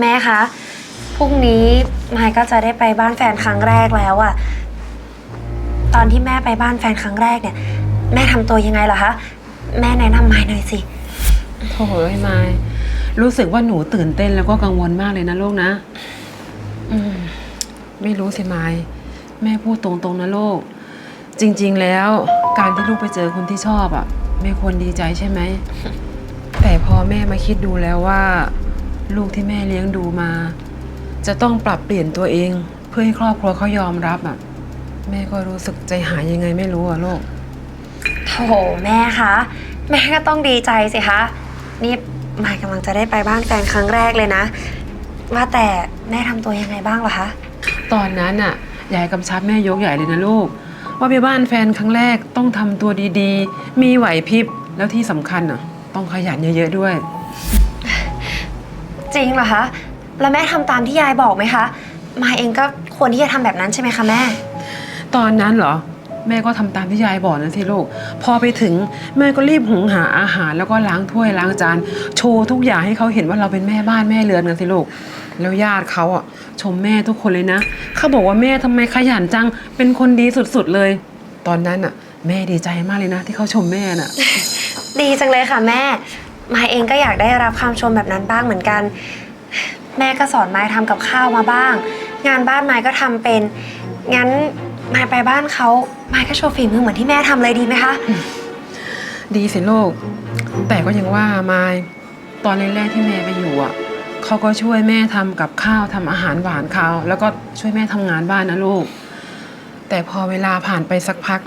แม่คะพรุ่งนี้มายก็จะได้ไปบ้านแฟนครั้งแรกแล้วอะตอนที่แม่ไปบ้านแฟนครั้งแรกเนี่ย แม่ทำตัวยังไงเหรอคะแม่แนะนำมายหน่อยสิ โถ่เอ้ยไม้รู้สึกว่าหนูตื่นเต้นแล้วก็กังวลมากเลยนะลูกนะ อืม ไม่รู้สิไม้แม่พูดตรงๆนะลูก จริงๆแล้วการที่ลูกไปเจอคนที่ชอบอะ่ะ แม่ควรดีใจใช่ไหม แต่พอแม่มาคิดดูแล้วว่า ลูกที่แม่เลี้ยงดูมา จะต้องปรับเปลี่ยนตัวเอง เพื่อให้ครอบครัวเขายอมรับอะ แม่ก็รู้สึกใจหายยังไงไม่รู้อะลูกโถแม่คะแม่ก็ต้องดีใจสิคะนี่มายกำลังจะได้ไปบ้านแฟนครั้งแรกเลยนะ ว่าแต่แม่ทำตัวยังไงบ้างเหรอคะตอนนั้นน่ะยายกำชับแม่ยกใหญ่เลยนะลูก ว่าไปบ้านแฟนครั้งแรกต้องทำตัวดีๆ มีไหวพริบแล้วที่สำคัญอะ ต้องขยันเยอะๆด้วย จริงเหรอคะ แล้วแม่ทำตามที่ยายบอกไหมคะ มายเองก็ควรที่จะทำแบบนั้นใช่ไหมคะแม่ ตอนนั้นเหรอ แม่ก็ทำตามที่ยายบอกนะสิลูก พอไปถึงแม่ก็รีบหุงหาอาหารแล้วก็ล้างถ้วยล้างจานโชว์ทุกอย่างให้เขาเห็นว่าเราเป็นแม่บ้านแม่เรือนกันสิลูก แล้วญาติเขาอะชมแม่ทุกคนเลยนะเขาบอกว่าแม่ทำไมขยันจังเป็นคนดีสุดๆเลย ตอนนั้นอะ แม่ดีใจมากเลยนะ ที่เขาชมแม่น่ะ ดีจังเลยค่ะแม่ มายเองก็อยากได้รับคำชมแบบนั้นบ้างเหมือนกัน แม่ก็สอนมายทำกับข้าวมาบ้าง งานบ้านมายก็ทำเป็น งั้นมายไปบ้านเขามายก็โชว์ฝีมือเหมือนที่แม่ทำเลยดีไหมคะ ดีสิลูก แต่ก็ยังว่าไมายตอนแรกๆที่แม่ไปอยู่อะเขาก็ช่วยแม่ทำกับข้าวทำอาหารหวานเขาแล้วก็ช่วยแม่ทำงานบ้านนะลูก แต่พอเวลาผ่านไปสักพัก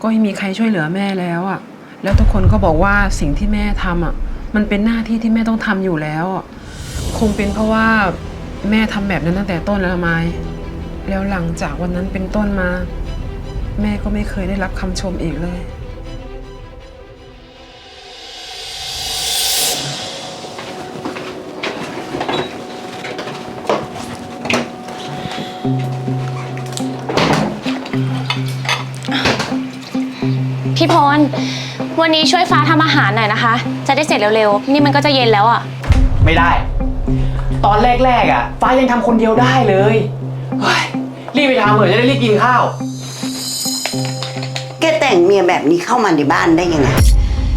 ก็ไม่มีใครช่วยเหลือแม่แล้วอะ แล้วทุกคนก็บอกว่าสิ่งที่แม่ทำอะ มันเป็นหน้าที่ที่แม่ต้องทำอยู่แล้ว คงเป็นเพราะว่าแม่ทำแบบนั้นตั้งแต่ต้นแล้วละไม้แล้วหลังจากวันนั้นเป็นต้นมา แม่ก็ไม่เคยได้รับคำชมอีกเลย พี่พร วันนี้ช่วยฟ้าทำอาหารหน่อยนะคะ จะได้เสร็จเร็วๆ นี่มันก็จะเย็นแล้วอะ่ะไม่ได้ ตอนแรกๆอะ ฟ้ายังทำคนเดียวได้เลยเฮ้ยรีบไปทำเถอะจะได้รีบกินข้าว แกแต่งเมียแบบนี้เข้ามาในบ้านได้ยังไง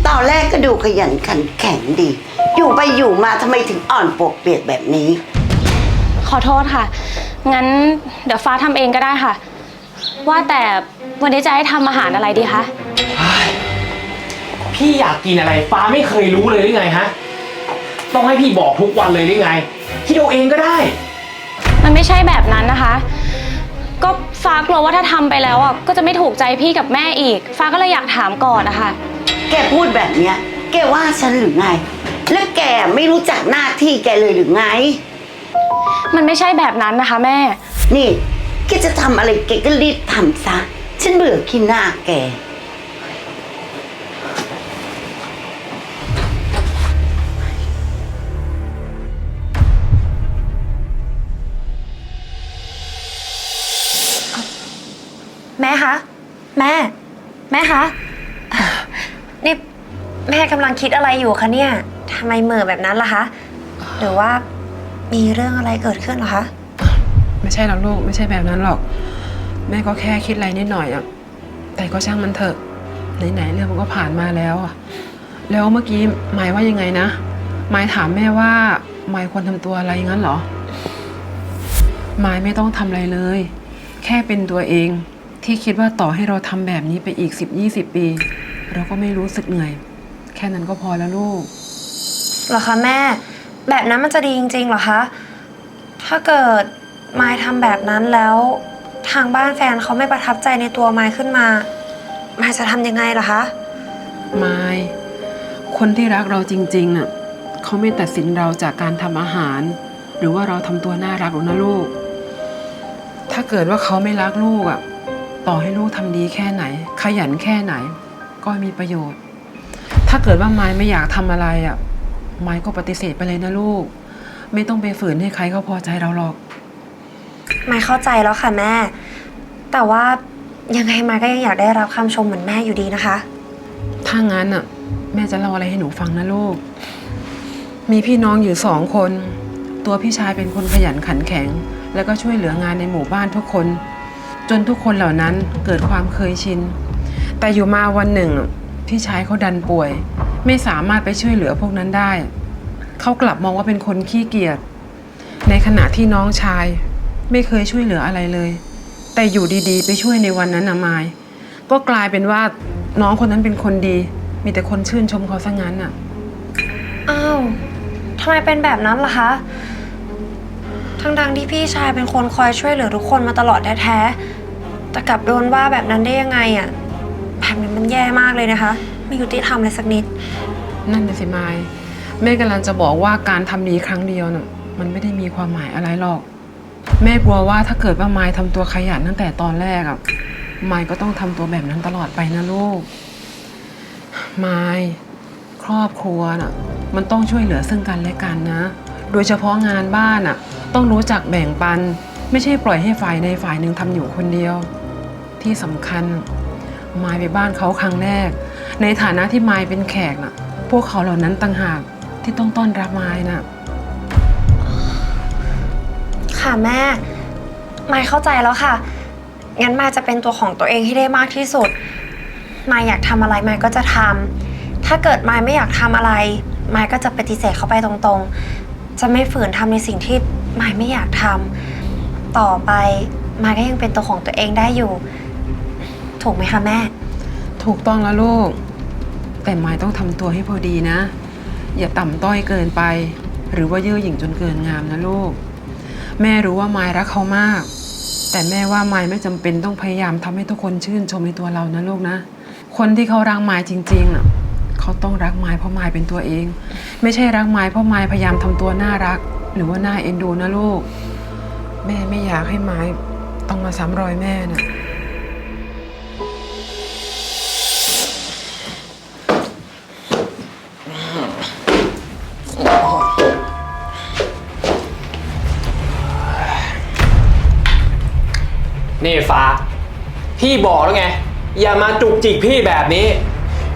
ตอนแรกก็ดูขยันขันแข็งดี อยู่ไปอยู่มาทำไมถึงอ่อนปวกเปียกแบบนี้ ขอโทษค่ะ งั้นเดี๋ยวฟ้าทำเองก็ได้ค่ะ ว่าแต่วันนี้จะให้ทำอาหารอะไรดีคะ พี่อยากกินอะไรฟ้าไม่เคยรู้เลยหรือไงฮะ ต้องให้พี่บอกทุกวันเลยหรือไง คิดเอาเองก็ได้ มันไม่ใช่แบบนั้นนะคะ ก็ฟ้ากลัวว่าถ้าทำไปแล้วอะก็จะไม่ถูกใจพี่กับแม่อีก ฟ้าก็เลยอยากถามก่อนนะคะแกพูดแบบเนี้ย แกว่าฉันหรือไง และแกไม่รู้จักหน้าที่แกเลยหรือไง มันไม่ใช่แบบนั้นนะคะ แม่ นี่แกจะทำอะไรแกก็รีบทำซะ ฉันเบื่อขี้หน้าแก แม่กำลังคิดอะไรอยู่คะเนี่ยทำไมเหม่อแบบนั้นล่ะคะ หรือว่ามีเรื่องอะไรเกิดขึ้นเหรอคะ ไม่ใช่หรอกลูกไม่ใช่แบบนั้นหรอก แม่ก็แค่คิดอะไรนิดหน่อยอะแต่ก็ช่างมันเถอะไหนๆเรื่องมันก็ผ่านมาแล้วอะแล้วเมื่อกี้หมายว่ายังไงนะหมายถามแม่ว่าหมายควรทำตัวอะไรงั้นเหรอหมายไม่ต้องทำอะไรเลย แค่เป็นตัวเองที่คิดว่าต่อให้เราทำแบบนี้ไปอีกสิบยี่สิบปี เราก็ไม่รู้สึกเหนื่อย ค่นั้นก็พอแล้วลูก เหรอคะแม่ แบบนั้นมันจะดีจริงๆเหรอคะ ถ้าเกิดมายทำแบบนั้นแล้ว ทางบ้านแฟนเขาไม่ประทับใจในตัวมายขึ้นมามายจะทำยังไงล่ะคะ ไม้คนที่รักเราจริงๆน่ะเขาไม่ตัดสินเราจากการทำอาหาร หรือว่าเราทำตัวน่ารักหรอกนะลูก ถ้าเกิดว่าเขาไม่รักลูกอะ ต่อให้ลูกทำดีแค่ไหน ขยันแค่ไหน ก็มีประโยชน์ ถ้าเกิดว่าไม้ไม่อยากทำอะไรอะ ไม้ก็ปฏิเสธไปเลยนะลูก ไม่ต้องไปฝืนให้ใครเขาพอใจเราหรอกมายเข้าใจแล้วค่ะแม่ แต่ว่ายังไงมายก็ยังอยากได้รับคำชมเหมือนแม่อยู่ดีนะคะ ถ้างั้นอะ แม่จะเล่าอะไรให้หนูฟังนะลูก มีพี่น้องอยู่สองคน ตัวพี่ชายเป็นคนขยันขันแข็ง แล้วก็ช่วยเหลืองานในหมู่บ้านทุกคน จนทุกคนเหล่านั้นเกิดความเคยชิน แต่อยู่มาวันหนึ่ง พี่ชายเขาดันป่วย ไม่สามารถไปช่วยเหลือพวกนั้นได้ เขากลับมองว่าเป็นคนขี้เกียจในขณะที่น้องชาย ไม่เคยช่วยเหลืออะไรเลย แต่อยู่ดีๆ ไปช่วยในวันนั้นนะมาย ก็กลายเป็นว่าน้องคนนั้นเป็นคนดี มีแต่คนชื่นชมเขาซะงั้นอะ อ้าวทำไมเป็นแบบนั้นล่ะคะ ทั้งๆที่พี่ชายเป็นคนคอยช่วยเหลือทุกคนมาตลอดแท้ๆแต่กลับโดนว่าแบบนั้นได้ยังไงอะ แบบนี้มันแย่มากเลยนะคะ ไม่ยุติธรรมเลยสักนิด นั่นน่ะสิมายแม่กำลังจะบอกว่าการทำดีครั้งเดียวน่ะมันไม่ได้มีความหมายอะไรหรอก แม่กลัวว่าถ้าเกิดว่าไมายทำตัวขยันตั้งแต่ตอนแรกอะมายก็ต้องทำตัวแบบนั้นตลอดไปนะลูก ไมายครอบครัวน่ะมันต้องช่วยเหลือซึ่งกันและกันนะ โดยเฉพาะงานบ้านอะ ต้องรู้จักแบ่งปัน ไม่ใช่ปล่อยให้ฝ่ายในฝ่ายหนึ่งทำอยู่คนเดียว ที่สำคัญ มายไปบ้านเขาครั้งแรก ในฐานะที่มายเป็นแขกน่ะ พวกเขาเหล่านั้นต่างหากที่ต้องต้อนรับมายน่ะ ค่ะแม่ มายเข้าใจแล้วค่ะ งั้นมายจะเป็นตัวของตัวเองให้ได้มากที่สุด มายอยากทำอะไรมายก็จะทำ ถ้าเกิดมายไม่อยากทำอะไร มายก็จะปฏิเสธเขาไปตรงๆ จะไม่ฝืนทำในสิ่งที่มายไม่อยากทำ ต่อไปมายก็ยังเป็นตัวของตัวเองได้อยู่ ถูกไหมคะแม่ ถูกต้องแล้วลูก แต่ไมายต้องทำตัวให้พอดีนะ อย่าต่ำต้อยเกินไป หรือว่าเย่อหยิ่งจนเกินงามนะลูก แม่รู้ว่าไมายรักเขามาก แต่แม่ว่าไมายไม่จำเป็นต้องพยายามทำให้ทุกคนชื่นชมในตัวเรานะลูกนะ คนที่เขารักไมายจริงๆน่ะเขาต้องรักไมายเพราะไมายเป็นตัวเอง ไม่ใช่รักไมายเพราะไมายพยายามทำตัวน่ารัก หรือว่าน่าเอ็นดูนะลูก แม่ไม่อยากให้ไมายต้องมาซ้ำรอยแม่น่ะ พี่บอกแล้วไง อย่ามาจุกจิกพี่แบบนี้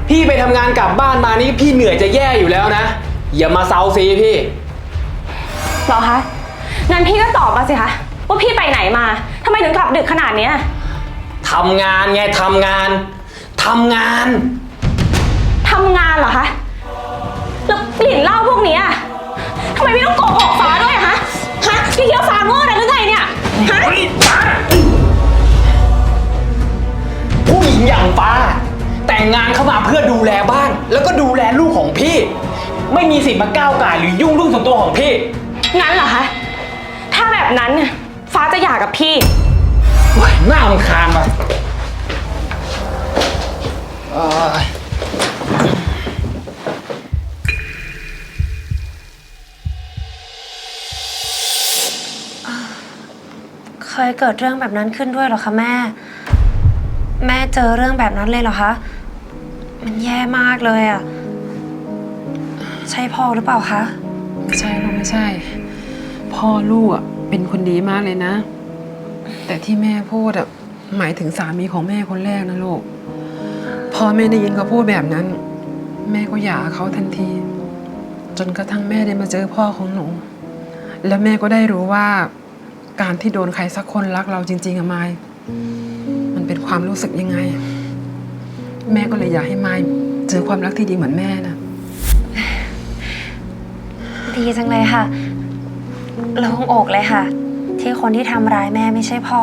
พี่ไปทำงานกลับบ้านมานี่พี่เหนื่อยจะแย่อยู่แล้วนะ อย่ามาเซาซีพี่ เหรอคะ งั้นพี่ก็ตอบมาสิคะว่าพี่ไปไหนมาทำไมถึงกลับดึกขนาดเนี้ยทำงานไงทำงาน ทำงาน ทำงานเหรอคะ แล้วกลิ่นเหล้าพวกเนี้ยทำไมพี่ต้องโกหกฟ้าด้วยอะฮะฮะพี่เคียวฟ้าโง่นะหรือไงเนี่ย ฮะผู้ห ญิงอย่างฟ้า แต่งงานเข้ามาเพื่อดูแลบ้าน แล้วก็ดูแลลูกของพี่ ไม่มีสิทธิ์มาก้าวไก่ายหรือยุ่งเรื่องส่วนตัวของพี่ งั้นเหรอคะ ถ้าแบบนั้นเนี่ยฟ้าจะหย่ากับพี่ โอ๊ยน่ารำคาญว่ะเอ้ยเคยเกิดเรื่องแบบนั้นขึ้นด้วยเหรอคะแม่ แม่เจอเรื่องแบบนั้นเลยเหรอคะ มันแย่มากเลยอะใช่พ่อหรือเปล่าคะ ไม่ใช่ลูกไม่ใช่ พ่อลูกอะเป็นคนดีมากเลยนะ แต่ที่แม่พูดอะหมายถึงสามีของแม่คนแรกนะลูก พอแม่ได้ยินเขาพูดแบบนั้น แม่ก็หย่าเขาทันที จนกระทั่งแม่ได้มาเจอพ่อของหนู แล้วแม่ก็ได้รู้ว่าการที่โดนใครสักคนรักเราจริงๆอะมายมันเป็น ความรู้สึกยังไง แม่ก็เลยอยากให้มายเจอความรักที่ดีเหมือนแม่นะดีจังเลยค่ะโล่งอกเลยค่ะ ที่คนที่ทำร้ายแม่ไม่ใช่พ่อ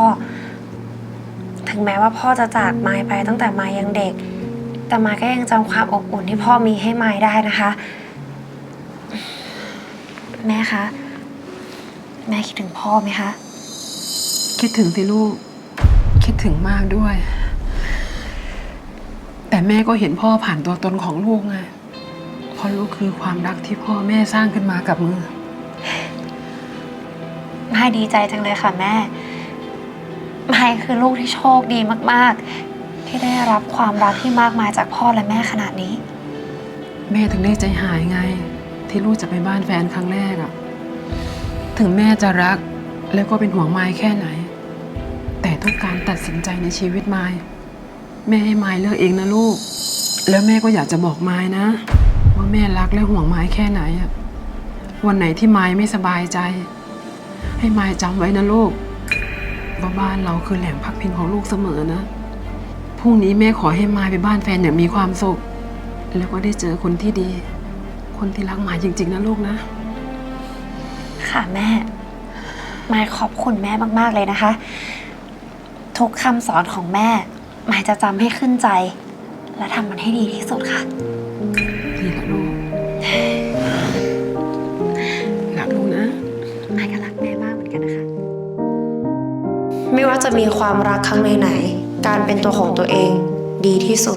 ถึงแม้ว่าพ่อจะจากไม้ไปตั้งแต่ไม้ยังเด็ก แต่ไม้ก็ยังจำความอบอุ่นที่พ่อมีให้ไม้ได้นะคะ แม่คะ แม่คิดถึงพ่อไหมคะ คิดถึงสิลูก คิดถึงมากด้วย แต่แม่ก็เห็นพ่อผ่านตัวตนของลูกไงเพราะลูกคือความรักที่พ่อแม่สร้างขึ้นมากับมือไม้ดีใจจังเลยค่ะแม่ไม้คือลูกที่โชคดีมาก ๆ ที่ได้รับความรักที่มากมายจากพ่อและแม่ขนาดนี้ แม่ถึงได้ใจหายไง ที่ลูกจะไปบ้านแฟนครั้งแรกอะถึงแม่จะรักแล้วก็เป็นห่วงไม้แค่ไหนแต่ทุกการตัดสินใจในชีวิตไม้แม่ให้ไม้เลือกเองนะลูก แล้วแม่ก็อยากจะบอกไม้นะ ว่าแม่รักและห่วงไม้แค่ไหนอะวันไหนที่ไม้ไม่สบายใจ ให้ไม้จำไว้นะลูกว่าบ้านเราคือแหล่งพักพิงของลูกเสมอนะพรุ่งนี้แม่ขอให้ไม้ไปบ้านแฟนอย่างมีความสุข แล้วก็ได้เจอคนที่ดี คนที่รักไม้จริง ๆ นะลูกนะ ค่ะแม่ไมายขอบคุณแม่มาก ๆเลยนะคะ ทุกคำสอนของแม่มายจะจำให้ขึ้นใจ และทำมันให้ดีที่สุดค่ะ ดีละลูกรักลูกนะมายก็รักแม่มากเหมือนกันนะคะ ไม่ว่าจะมีความรักครั้งไหนๆการเป็นตัวของตัวเองดีที่สุด